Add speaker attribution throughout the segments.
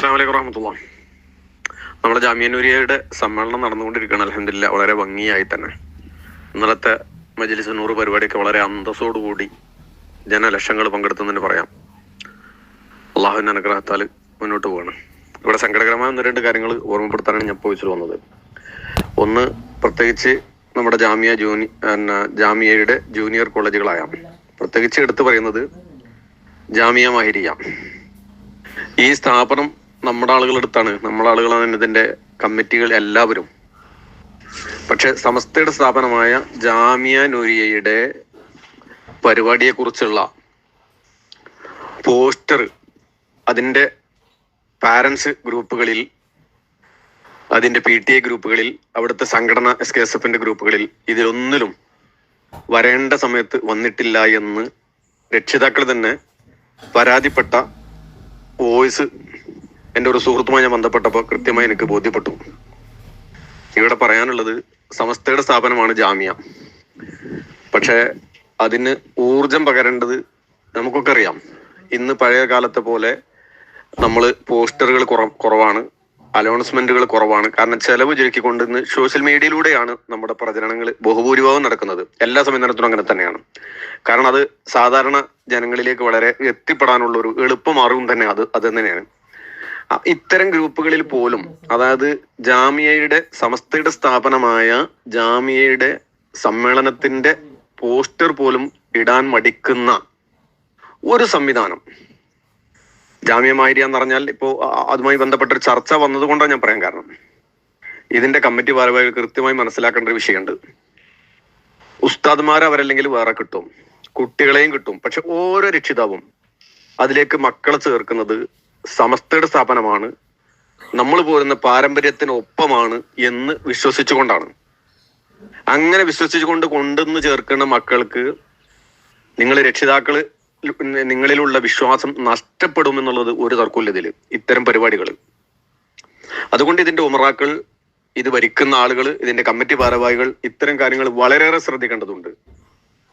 Speaker 1: അസ്സാം വലൈക്കും വറഹമത്തുള്ള നമ്മുടെ ജാമ്യനൂരിയയുടെ സമ്മേളനം നടന്നുകൊണ്ടിരിക്കുകയാണ് അലഹമില്ല വളരെ ഭംഗിയായി തന്നെ. ഇന്നലത്തെ മജലിസ് നൂറ് പരിപാടിയൊക്കെ വളരെ അന്തസ്സോടുകൂടി ജനലക്ഷങ്ങൾ പങ്കെടുത്തെന്ന് പറയാം. അള്ളാഹുവിന്റെ അനുഗ്രഹത്താൽ മുന്നോട്ട് പോവാണ്. ഇവിടെ സങ്കടകരമായ ഒന്ന് രണ്ട് കാര്യങ്ങൾ ഓർമ്മപ്പെടുത്താനാണ് ഞാൻ പോയിച്ചു വന്നത്. ഒന്ന് പ്രത്യേകിച്ച് നമ്മുടെ ജാമ്യ ജൂനി ജാമ്യയുടെ ജൂനിയർ കോളേജുകളായ പ്രത്യേകിച്ച് എടുത്തു പറയുന്നത് ജാമിയ മാഹിരിയ. ഈ സ്ഥാപനം നമ്മുടെ ആളുകളെടുത്താണ്. നമ്മുടെ ആളുകളാണ് ഇതിന്റെ കമ്മിറ്റികൾ എല്ലാവരും. പക്ഷെ സമസ്തയുടെ സ്ഥാപനമായ ജാമിയ നൂരിയയുടെ പരിപാടിയെ കുറിച്ചുള്ള പോസ്റ്റർ അതിന്റെ പാരന്റ്സ് ഗ്രൂപ്പുകളിൽ അതിന്റെ പി ടി എ ഗ്രൂപ്പുകളിൽ അവിടുത്തെ സംഘടന എസ് കെ എസ് എഫിന്റെ ഗ്രൂപ്പുകളിൽ ഇതിലൊന്നിലും വരേണ്ട സമയത്ത് വന്നിട്ടില്ല എന്ന് രക്ഷിതാക്കൾ തന്നെ പരാതിപ്പെട്ട വോയിസ് എന്റെ ഒരു സുഹൃത്തുമായി ഞാൻ ബന്ധപ്പെട്ടപ്പോൾ കൃത്യമായി എനിക്ക് ബോധ്യപ്പെട്ടു. ഇവിടെ പറയാനുള്ളത് സമസ്തയുടെ സ്ഥാപനമാണ് ജാമ്യ. പക്ഷെ അതിന് ഊർജം പകരേണ്ടത് നമുക്കൊക്കെ അറിയാം. ഇന്ന് പഴയ കാലത്തെ പോലെ നമ്മൾ പോസ്റ്ററുകൾ കുറ കുറവാണ് അലോൺസ്മെന്റുകൾ കുറവാണ്. കാരണം ചെലവ് ചുരുക്കിക്കൊണ്ട് ഇന്ന് സോഷ്യൽ മീഡിയയിലൂടെയാണ് നമ്മുടെ പ്രചരണങ്ങൾ ബഹുഭൂരിഭാഗം നടക്കുന്നത്. എല്ലാ സംവിധാനത്തിനും അങ്ങനെ തന്നെയാണ്. കാരണം അത് സാധാരണ ജനങ്ങളിലേക്ക് വളരെ എത്തിപ്പെടാനുള്ള ഒരു എളുപ്പമാർഗം തന്നെ അത് അത് തന്നെയാണ്. ഇത്തരം ഗ്രൂപ്പുകളിൽ പോലും അതായത് ജാമിയയുടെ സമസ്തയുടെ സ്ഥാപനമായ ജാമിയയുടെ സമ്മേളനത്തിന്റെ പോസ്റ്റർ പോലും ഇടാൻ മടിക്കുന്ന ഒരു സംവിധാനം. ജാമ്യ മാരിയ എന്ന് പറഞ്ഞാൽ ഇപ്പോ അതുമായി ബന്ധപ്പെട്ട ഒരു ചർച്ച വന്നതുകൊണ്ടാണ് ഞാൻ പറയാൻ കാരണം. ഇതിന്റെ കമ്മിറ്റി ഭാരവാഹികൾ കൃത്യമായി മനസ്സിലാക്കേണ്ട ഒരു വിഷയമുണ്ട്. ഉസ്താദ്മാരെ അവരല്ലെങ്കിൽ വേറെ കിട്ടും. കുട്ടികളെയും കിട്ടും. പക്ഷെ ഓരോ രക്ഷിതാവും അതിലേക്ക് മക്കളെ ചേർക്കുന്നത് സമസ്തയുടെ സ്ഥാപനമാണ്. നമ്മൾ പോരുന്ന പാരമ്പര്യത്തിനൊപ്പമാണ് എന്ന് വിശ്വസിച്ചുകൊണ്ടാണ്. അങ്ങനെ വിശ്വസിച്ചുകൊണ്ട് കൊണ്ടുവന്ന് ചേർക്കുന്ന മക്കൾക്ക് നിങ്ങൾ രക്ഷിതാക്കൾ നിങ്ങളിലുള്ള വിശ്വാസം നഷ്ടപ്പെടും എന്നുള്ളത് ഒരു തർക്കമില്ല ഇതിൽ ഇത്തരം പരിപാടികൾ. അതുകൊണ്ട് ഇതിന്റെ ഉമറാക്കൾ ഇത് ഭരിക്കുന്ന ആളുകൾ ഇതിന്റെ കമ്മിറ്റി ഭാരവാഹികൾ ഇത്തരം കാര്യങ്ങൾ വളരെയേറെ ശ്രദ്ധിക്കേണ്ടതുണ്ട്.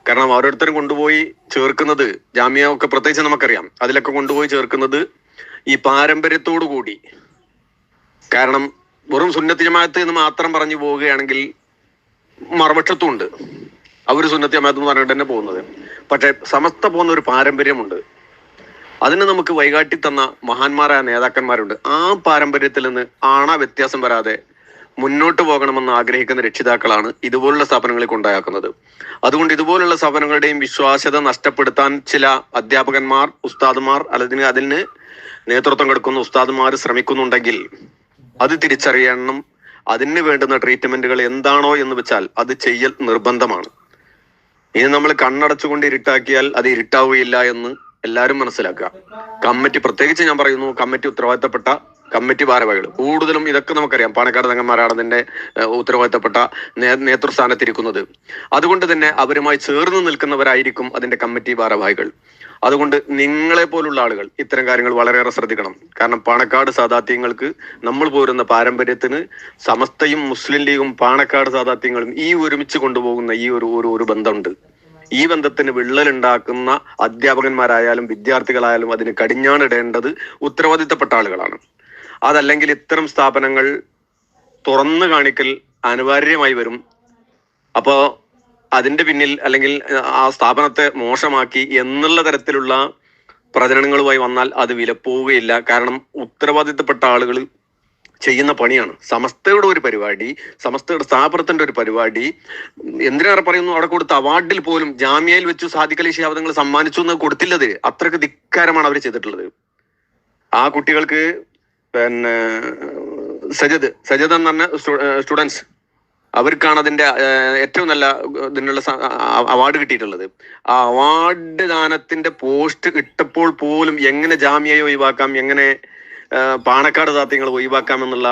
Speaker 1: കാരണം ഓരോരുത്തരും കൊണ്ടുപോയി ചേർക്കുന്നത് ജാമ്യ ഒക്കെ പ്രത്യേകിച്ച് നമുക്കറിയാം. അതിലൊക്കെ കൊണ്ടുപോയി ചേർക്കുന്നത് ഈ പാരമ്പര്യത്തോടു കൂടി. കാരണം വെറും സുന്നത്തി ജമാഅത്ത് എന്ന് മാത്രം പറഞ്ഞു പോവുകയാണെങ്കിൽ മറുപക്ഷത്തും ഉണ്ട് അവർ സുന്നത്തി ജമാഅത്ത് എന്ന് പറഞ്ഞിട്ട് തന്നെ പോകുന്നത്. പക്ഷെ സമസ്ത പോകുന്ന ഒരു പാരമ്പര്യമുണ്ട്. അതിന് നമുക്ക് വൈകാട്ടി തന്ന മഹാന്മാരായ നേതാക്കന്മാരുണ്ട്. ആ പാരമ്പര്യത്തിൽ നിന്ന് ആണ വ്യത്യാസം വരാതെ മുന്നോട്ട് പോകണമെന്ന് ആഗ്രഹിക്കുന്ന രക്ഷിതാക്കളാണ് ഇതുപോലുള്ള സ്ഥാപനങ്ങളിൽ കൊണ്ടാക്കുന്നത്. അതുകൊണ്ട് ഇതുപോലുള്ള സ്ഥാപനങ്ങളുടെയും വിശ്വാസ്യത നഷ്ടപ്പെടുത്താൻ ചില അധ്യാപകന്മാർ ഉസ്താദുമാർ അല്ലെങ്കിൽ അതിന് നേതൃത്വം കൊടുക്കുന്ന ഉസ്താദുമാർ ശ്രമിക്കുന്നുണ്ടെങ്കിൽ അത് തിരിച്ചറിയണം. അതിന് വേണ്ടുന്ന ട്രീറ്റ്മെന്റുകൾ എന്താണോ എന്ന് വെച്ചാൽ അത് ചെയ്യൽ നിർബന്ധമാണ്. ഇനി നമ്മൾ കണ്ണടച്ചുകൊണ്ട് ഇരുട്ടാക്കിയാൽ അത് ഇരുട്ടാവുകയില്ല എന്ന് എല്ലാവരും മനസ്സിലാക്കുക. കമ്മിറ്റി പ്രത്യേകിച്ച് ഞാൻ പറയുന്നു കമ്മിറ്റി ഉത്തരവാദിത്തപ്പെട്ട കമ്മിറ്റി ഭാരവാഹികൾ. കൂടുതലും ഇതൊക്കെ നമുക്കറിയാം. പാണക്കാട് തങ്ങന്മാരാണ് അതിന്റെ ഉത്തരവാദിത്തപ്പെട്ട നേതൃസ്ഥാനത്തിരിക്കുന്നത്. അതുകൊണ്ട് തന്നെ അവരുമായി ചേർന്ന് നിൽക്കുന്നവരായിരിക്കും അതിന്റെ കമ്മിറ്റി ഭാരവാഹികൾ. അതുകൊണ്ട് നിങ്ങളെ പോലുള്ള ആളുകൾ ഇത്തരം കാര്യങ്ങൾ വളരെയേറെ ശ്രദ്ധിക്കണം. കാരണം പാണക്കാട് സാദാത്യങ്ങൾക്ക് നമ്മൾ പോരുന്ന പാരമ്പര്യത്തിന് സമസ്തയും മുസ്ലിം ലീഗും പാണക്കാട് സാദാത്യങ്ങളും ഈ ഒരുമിച്ച് കൊണ്ടുപോകുന്ന ഈ ഒരു ഒരു ഒരു ബന്ധമുണ്ട്. ഈ ബന്ധത്തിന് വിള്ളലുണ്ടാക്കുന്ന അധ്യാപകന്മാരായാലും വിദ്യാർത്ഥികളായാലും അതിന് കടിഞ്ഞാണിടേണ്ടത് ഉത്തരവാദിത്തപ്പെട്ട ആളുകളാണ്. അതല്ലെങ്കിൽ ഇത്തരം സ്ഥാപനങ്ങൾ തുറന്നു കാണിക്കൽ അനിവാര്യമായി വരും. അപ്പോ അതിന്റെ പിന്നിൽ അല്ലെങ്കിൽ ആ സ്ഥാപനത്തെ മോശമാക്കി എന്നുള്ള തരത്തിലുള്ള പ്രചരണങ്ങളുമായി വന്നാൽ അത് വിലപ്പോവുകയില്ല. കാരണം ഉത്തരവാദിത്തപ്പെട്ട ആളുകൾ ചെയ്യുന്ന പണിയാണ്. സമസ്തയുടെ ഒരു പരിപാടി സമസ്തയുടെ സ്ഥാപനത്തിന്റെ ഒരു പരിപാടി. എന്തിനേറെ പറയുന്നു? അവിടെ കൊടുത്ത അവാർഡിൽ പോലും ജാമ്യയിൽ വെച്ചു സാദിഖലി ശിഹാബദങ്ങൾ സമ്മാനിച്ചു എന്ന് കൊടുത്തില്ലത്. അത്രയ്ക്ക് ധിക്കാരമാണ് അവർ ചെയ്തിട്ടുള്ളത്. ആ കുട്ടികൾക്ക് പിന്നെ സജദ് സജദ് എന്ന് പറഞ്ഞ സ്റ്റുഡൻസ് അവർക്കാണ് അതിന്റെ ഏറ്റവും നല്ല ഇതിനുള്ള അവാർഡ് കിട്ടിയിട്ടുള്ളത്. ആ അവാർഡ് ദാനത്തിന്റെ പോസ്റ്റ് കിട്ടപ്പോൾ പോലും എങ്ങനെ ജാമ്യയെ ഒഴിവാക്കാം എങ്ങനെ പാണക്കാട് ദാത്യങ്ങൾ ഒഴിവാക്കാം എന്നുള്ള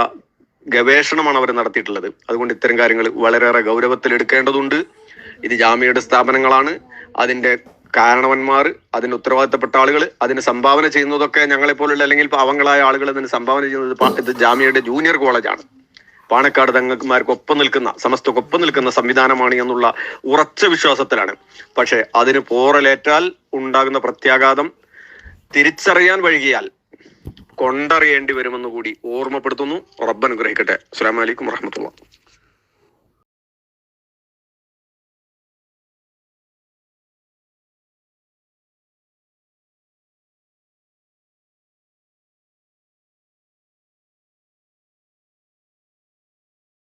Speaker 1: ഗവേഷണമാണ് അവർ നടത്തിയിട്ടുള്ളത്. അതുകൊണ്ട് ഇത്തരം കാര്യങ്ങൾ വളരെയേറെ ഗൗരവത്തിൽ എടുക്കേണ്ടതുണ്ട്. ഇത് ജാമ്യയുടെ സ്ഥാപനങ്ങളാണ്. അതിന്റെ കാരണവന്മാർ അതിന് ഉത്തരവാദിത്തപ്പെട്ട ആളുകൾ അതിന് സംഭാവന ചെയ്യുന്നതൊക്കെ ഞങ്ങളെ പോലുള്ള അല്ലെങ്കിൽ പാവങ്ങളായ ആളുകൾ അതിന് സംഭാവന ചെയ്യുന്നത് ഇത് ജാമ്യയുടെ ജൂനിയർ കോളേജാണ്. പാണക്കാട് തങ്ങന്മാർക്ക് ഒപ്പം നിൽക്കുന്ന സമസ്തക്കൊപ്പം നിൽക്കുന്ന സംവിധാനമാണ് എന്നുള്ള ഉറച്ച വിശ്വാസത്തിലാണ്. പക്ഷെ അതിന് പോറലേറ്റാൽ ഉണ്ടാകുന്ന പ്രത്യാഘാതം തിരിച്ചറിയാൻ വൈകിയാൽ കൊണ്ടറിയേണ്ടി വരുമെന്ന് കൂടി ഓർമ്മപ്പെടുത്തുന്നു. റബ്ബ് അനുഗ്രഹിക്കട്ടെ. അസ്സലാമു അലൈക്കും വറഹമത്തുള്ള